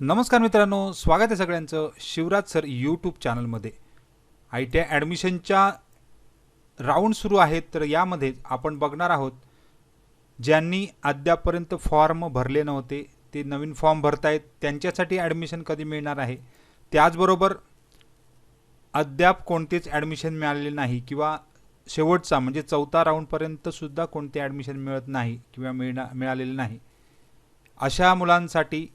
नमस्कार मित्रांनो स्वागत आहे सगळ्यांचं शिवराज सर यूट्यूब चॅनलमध्ये आय टी आय ॲडमिशनच्या राऊंड सुरू आहेत तर यामध्ये आपण बघणार आहोत ज्यांनी अद्यापर्यंत फॉर्म भरले नव्हते ते नवीन फॉर्म भरतायत त्यांच्यासाठी ॲडमिशन कधी मिळणार आहे? त्याचबरोबर अद्याप कोणतेच ॲडमिशन मिळालेले नाही किंवा शेवटचा म्हणजे चौथा राऊंडपर्यंत सुद्धा कोणते ॲडमिशन मिळत नाही किंवा मिळणा मिळालेले नाही. अशा मुलांसाठी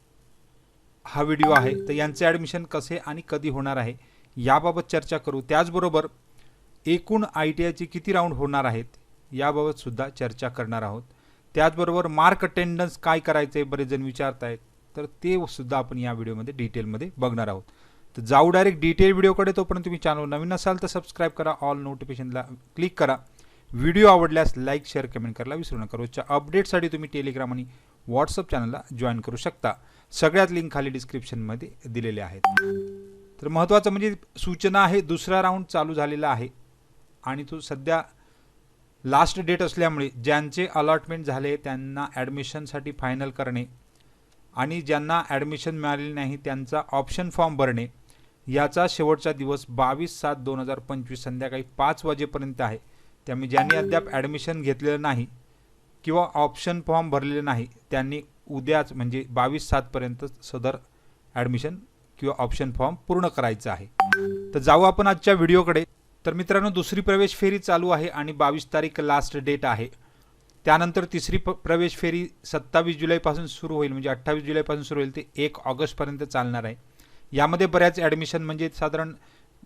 हा व्हिडिओ आहे तर यांचे ॲडमिशन कसे आणि कधी होणार आहे याबाबत चर्चा करू. त्याचबरोबर एकूण आय टी आयचे किती राऊंड होणार आहेत याबाबतसुद्धा चर्चा करणार आहोत. त्याचबरोबर मार्क अटेंडन्स काय करायचे बरेच जण विचारत आहेत तर ते सुद्धा आपण या व्हिडिओमध्ये डिटेलमध्ये बघणार आहोत. तर जाऊ डायरेक्ट डिटेल व्हिडिओकडे तोपर्यंत तुम्ही चॅनल नवीन असाल तर सबस्क्राईब करा ऑल नोटिफिकेशनला क्लिक करा. व्हिडिओ आवडल्यास लाईक शेअर कमेंट करायला विसरू नका. रोजच्या अपडेटसाठी तुम्ही टेलिग्राम आणि व्हॉट्सअप चॅनलला जॉईन करू शकता. सगळ्यात लिंक खाली डिस्क्रिप्शनमध्ये दिलेले आहेत. तर महत्त्वाचं म्हणजे सूचना आहे दुसरा राऊंड चालू झालेला आहे. आणि तो सध्या लास्ट डेट असल्यामुळे ज्यांचे अलॉटमेंट झाले त्यांना ॲडमिशनसाठी फायनल करणे आणि ज्यांना ॲडमिशन मिळालेले नाही त्यांचा ऑप्शन फॉर्म भरणे याचा शेवटचा दिवस बावीस सात दोन हजार पंचवीस संध्याकाळी पाच वाजेपर्यंत आहे. त्यामुळे ज्यांनी अद्याप ॲडमिशन घेतलेलं नाही किंवा ऑप्शन फॉर्म भरलेले नाही त्यांनी उद्याच म्हणजे बावीस सातपर्यंत सदर ॲडमिशन किंवा ऑप्शन फॉर्म पूर्ण करायचं आहे. तर जाऊ आपण आजच्या व्हिडिओकडे. तर मित्रांनो दुसरी प्रवेश फेरी चालू आहे आणि बावीस तारीख लास्ट डेट आहे. त्यानंतर तिसरी प प्रवेश फेरी सत्तावीस जुलैपासून सुरू होईल म्हणजे अठ्ठावीस जुलैपासून सुरू होईल. ते एक ऑगस्टपर्यंत चालणार आहे. यामध्ये बऱ्याच ॲडमिशन म्हणजे साधारण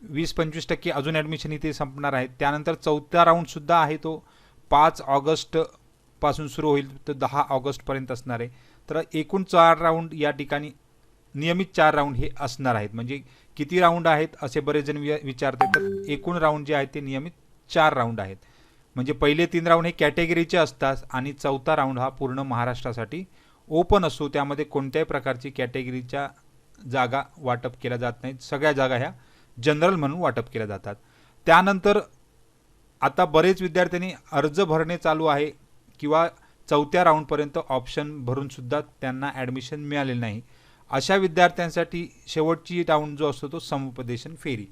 वीस पंचवीस टक्के अजून ॲडमिशन इथे संपणार आहेत त्यानंतर चौथा राऊंडसुद्धा आहे तो. पाच ऑगस्ट पासून सुरू होईल तर दहा ऑगस्टपर्यंत असणार आहे. तर एकूण चार राऊंड या ठिकाणी नियमित चार राऊंड हे असणार आहेत. म्हणजे किती राऊंड आहेत असे बरेच जण वि विचारतात. तर एकूण राऊंड जे आहेत ते नियमित चार राऊंड आहेत. म्हणजे पहिले तीन राऊंड हे कॅटेगरीचे असतात आणि चौथा राऊंड हा पूर्ण महाराष्ट्रासाठी ओपन असतो. त्यामध्ये कोणत्याही प्रकारची कॅटेगरीच्या जागा वाटप केल्या जात नाहीत. सगळ्या जागा ह्या जनरल म्हणून वाटप केल्या जातात. त्यानंतर आता बरेच विद्यार्थ्यांनी अर्ज भरणे चालू आहे. किंवा चौथ्या राऊंडपर्यंत ऑप्शन भरून सुद्धा त्यांना ॲडमिशन मिळालेलं नाही. अशा विद्यार्थ्यांसाठी शेवटची राऊंड जो असतो तो समुपदेशन फेरी.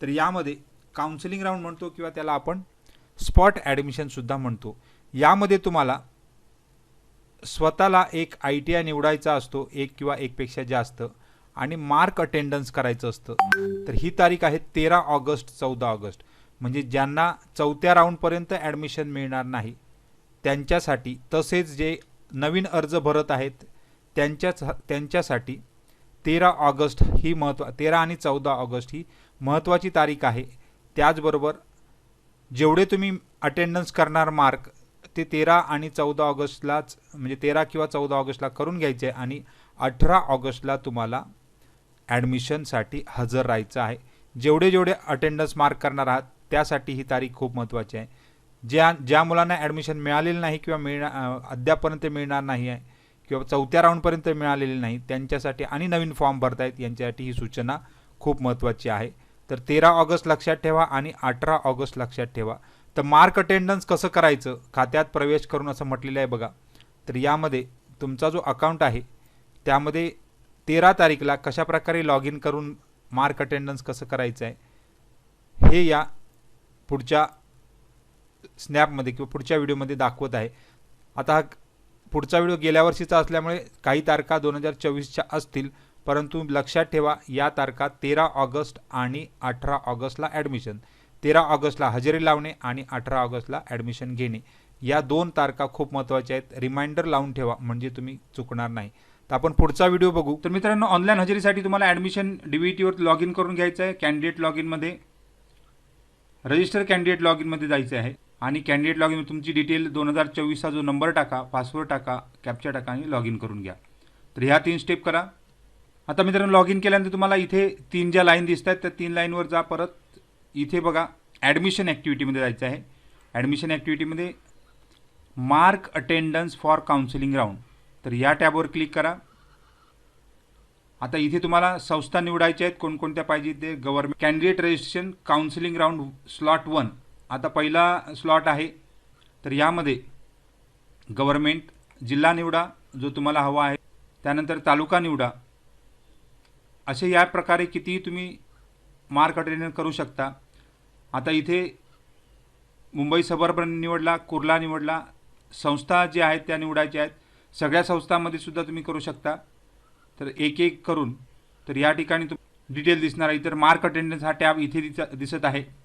तर यामध्ये काउन्सिलिंग राऊंड म्हणतो किंवा त्याला आपण स्पॉट ॲडमिशनसुद्धा म्हणतो. यामध्ये तुम्हाला स्वतःला एक आय टी आय निवडायचा असतो एक किंवा एकपेक्षा जास्त आणि मार्क अटेंडन्स करायचं असतं. तर ही तारीख आहे तेरा ऑगस्ट चौदा ऑगस्ट. म्हणजे ज्यांना चौथ्या राऊंडपर्यंत ॲडमिशन मिळणार नाही त्यांच्यासाठी तसेच जे नवीन अर्ज भरत आहेत त्यांच्याच त्यांच्यासाठी तेरा ऑगस्ट ही महत्त्व तेरा आणि चौदा ऑगस्ट ही महत्त्वाची तारीख आहे. त्याचबरोबर जेवढे तुम्ही अटेंडन्स करणार मार्क ते तेरा आणि चौदा ऑगस्टलाच म्हणजे तेरा किंवा चौदा ऑगस्टला करून घ्यायचे आहे आणि अठरा ऑगस्टला तुम्हाला ॲडमिशनसाठी हजर राहायचं आहे. जेवढे जेवढे अटेंडन्स मार्क करणार आहात त्यासाठी ही तारीख खूप महत्त्वाची आहे. ज्या ज्या मुलांना ॲडमिशन मिळालेलं नाही किंवा मिळणार अद्यापर्यंत मिळणार नाही आहे किंवा चौथ्या राऊंडपर्यंत मिळालेली नाही त्यांच्यासाठी आणि नवीन फॉर्म भरतायत यांच्यासाठी ही सूचना खूप महत्त्वाची आहे. तर तेरा ऑगस्ट लक्षात ठेवा आणि अठरा ऑगस्ट लक्षात ठेवा. तर मार्क अटेंडन्स कसं करायचं? खात्यात प्रवेश करून असं म्हटलेलं आहे बघा. तर यामध्ये तुमचा जो अकाउंट आहे त्यामध्ये तेरा तारीखला कशाप्रकारे लॉग इन करून मार्क अटेंडन्स कसं करायचं आहे? हे या पुढच्या स्नॅपमध्ये किंवा पुढच्या व्हिडिओमध्ये दाखवत आहे. आता हा पुढचा व्हिडिओ गेल्या वर्षीचा असल्यामुळे काही तारखा दोन हजार चोवीसच्या असतील परंतु लक्षात ठेवा या तारखा तेरा ऑगस्ट आणि अठरा ऑगस्टला ॲडमिशन. तेरा ऑगस्टला हजेरी लावणे आणि अठरा ऑगस्टला ॲडमिशन घेणे. या दोन तारखा खूप महत्त्वाच्या आहेत. रिमाइंडर लावून ठेवा म्हणजे तुम्ही चुकणार नाही. तर आपण पुढचा व्हिडिओ बघू. तर मित्रांनो ऑनलाईन हजेरीसाठी तुम्हाला ॲडमिशन डी व्ही टीवर लॉग इन करून घ्यायचं आहे. कॅन्डिडेट लॉग इनमध्ये रजिस्टर कॅन्डिडेट लॉग इनमध्ये जायचं आहे. आणि कॅन्डिडेट लॉग इन तुमची डिटेल दोन हजार चोवीसचा जो नंबर टाका पासवर्ड टाका कॅप्चा टाका आणि लॉग इन करून घ्या. तर ह्या तीन स्टेप करा. आता मित्रांनो लॉग इन केल्यानंतर तुम्हाला इथे तीन ज्या लाईन दिसत आहेत त्या तीन लाईनवर जा परत. इथे बघा ॲडमिशन ॲक्टिव्हिटीमध्ये जायचं आहे. Admission ॲक्टिव्हिटीमध्ये mark attendance for counselling round तर या टॅबवर क्लिक करा. आता इथे तुम्हाला संस्था निवडायच्या आहेत कोणकोणत्या पाहिजे ते. Government candidate registration counselling round slot one आता पहिला स्लॉट आहे. तर यामध्ये गव्हर्मेंट जिल्हा निवडा जो तुम्हाला हवा आहे. त्यानंतर तालुका निवडा. असे या प्रकारे कितीही तुम्ही मार्क अटेंड करू शकता. आता इथे मुंबई सबर्बन निवडला कुर्ला निवडला संस्था ज्या आहेत त्या निवडायच्या आहेत. सगळ्या संस्थांमध्ये सुद्धा तुम्ही करू शकता. तर एक एक करून तर या ठिकाणी तुम डिटेल दिसणार आहे. तर मार्क अटेंडन्स हा टॅब इथे दिसत आहे.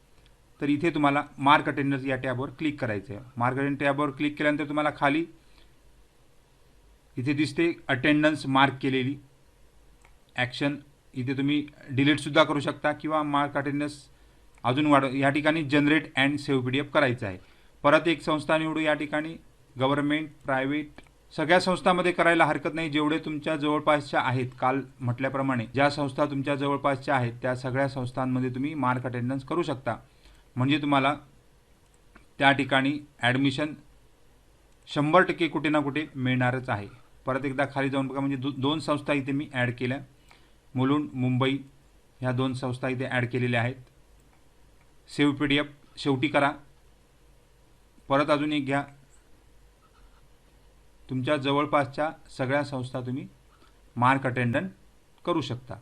तर इथे तुम्हाला मार्क अटेंडन्स या टॅबवर क्लिक करायचं आहे मार्क अटेंडन्स टॅबवर क्लिक केल्यानंतर तुम्हाला खाली इथे दिसते अटेंडन्स मार्क केलेली. ॲक्शन इथे तुम्ही डिलीटसुद्धा करू शकता किंवा मार्क अटेंडन्स अजून वाढ या ठिकाणी generate and save P D F करायचं आहे. परत एक संस्था निवडू या ठिकाणी. गव्हर्नमेंट प्रायव्हेट सगळ्या संस्थांमध्ये करायला हरकत नाही. जेवढे तुमच्या जवळपासच्या आहेत काल म्हटल्याप्रमाणे ज्या संस्था तुमच्या जवळपासच्या आहेत त्या सगळ्या संस्थांमध्ये तुम्ही मार्क अटेंडन्स करू शकता. म्हणजे तुम्हाला त्या ठिकाणी ॲडमिशन शंभर टक्के कुठे ना कुठे मिळणारच आहे. परत एकदा खाली जाऊन बघा म्हणजे दो दोन संस्था इथे मी ॲड केल्या. मुलुंड मुंबई ह्या दोन संस्था इथे ॲड केलेल्या आहेत. सेव्ह पी डी एफ शेवटी करा. परत अजून एक घ्या. तुमच्या जवळपासच्या सगळ्या संस्था तुम्ही मार्क अटेंडंट करू शकता.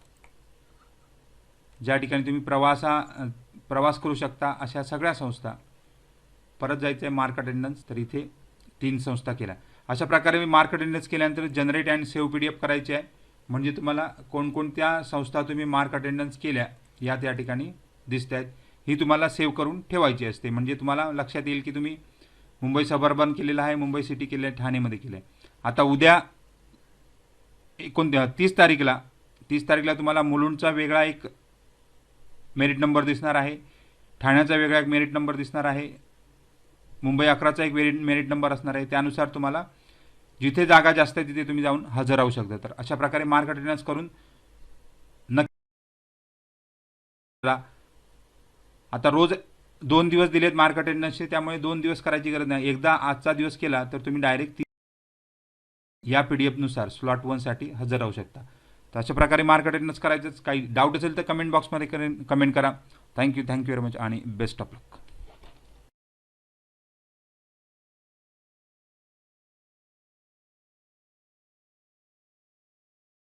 ज्या ठिकाणी तुम्ही प्रवासा प्रवास करू शकता अशा सगळ्या संस्था. परत जायचं आहे मार्क अटेंडन्स तर इथे तीन संस्था केल्या. अशा प्रकारे मी मार्क अटेंडन्स केल्यानंतर generate and save P D F करायचे आहे. म्हणजे तुम्हाला कोणकोणत्या संस्था तुम्ही मार्क अटेंडन्स केल्या या त्या ठिकाणी दिसत आहेत ही तुम्हाला सेव्ह करून ठेवायची असते. म्हणजे तुम्हाला लक्षात येईल की तुम्ही मुंबई सबर्बन केलेलं आहे मुंबई सिटी केलं आहे ठाणेमध्ये केलं आहे आता उद्या एकोणत्या तीस तारीखला तीस तारीखला तुम्हाला मुलुंडचा वेगळा एक मेरिट नंबर दिसणार आहे. ठाण्याचा वेगळा एक मेरिट नंबर दिसणार आहे. मुंबई अकराचा एक मेरिट मेरिट नंबर असणार आहे. त्यानुसार तुम्हाला जिथे जागा जास्त आहे तिथे तुम्ही जाऊन हजर राहू शकता. तर अशा प्रकारे मार्क अटेंडन्स करून नक्की आता रोज दोन दिवस दिलेत मार्क अटेंडन्सचे त्यामुळे दोन दिवस करायची गरज नाही. एकदा आजचा दिवस केला तर तुम्ही डायरेक्ट या पी डी एफनुसार स्लॉट वनसाठी हजर राहू शकता. तर अशा प्रकारे मार्क अटेंडन्स करायचंच. काही डाऊट असेल तर कमेंट बॉक्समध्ये कमेंट करा. Thank you thank you very much आणि बेस्ट ऑफ लक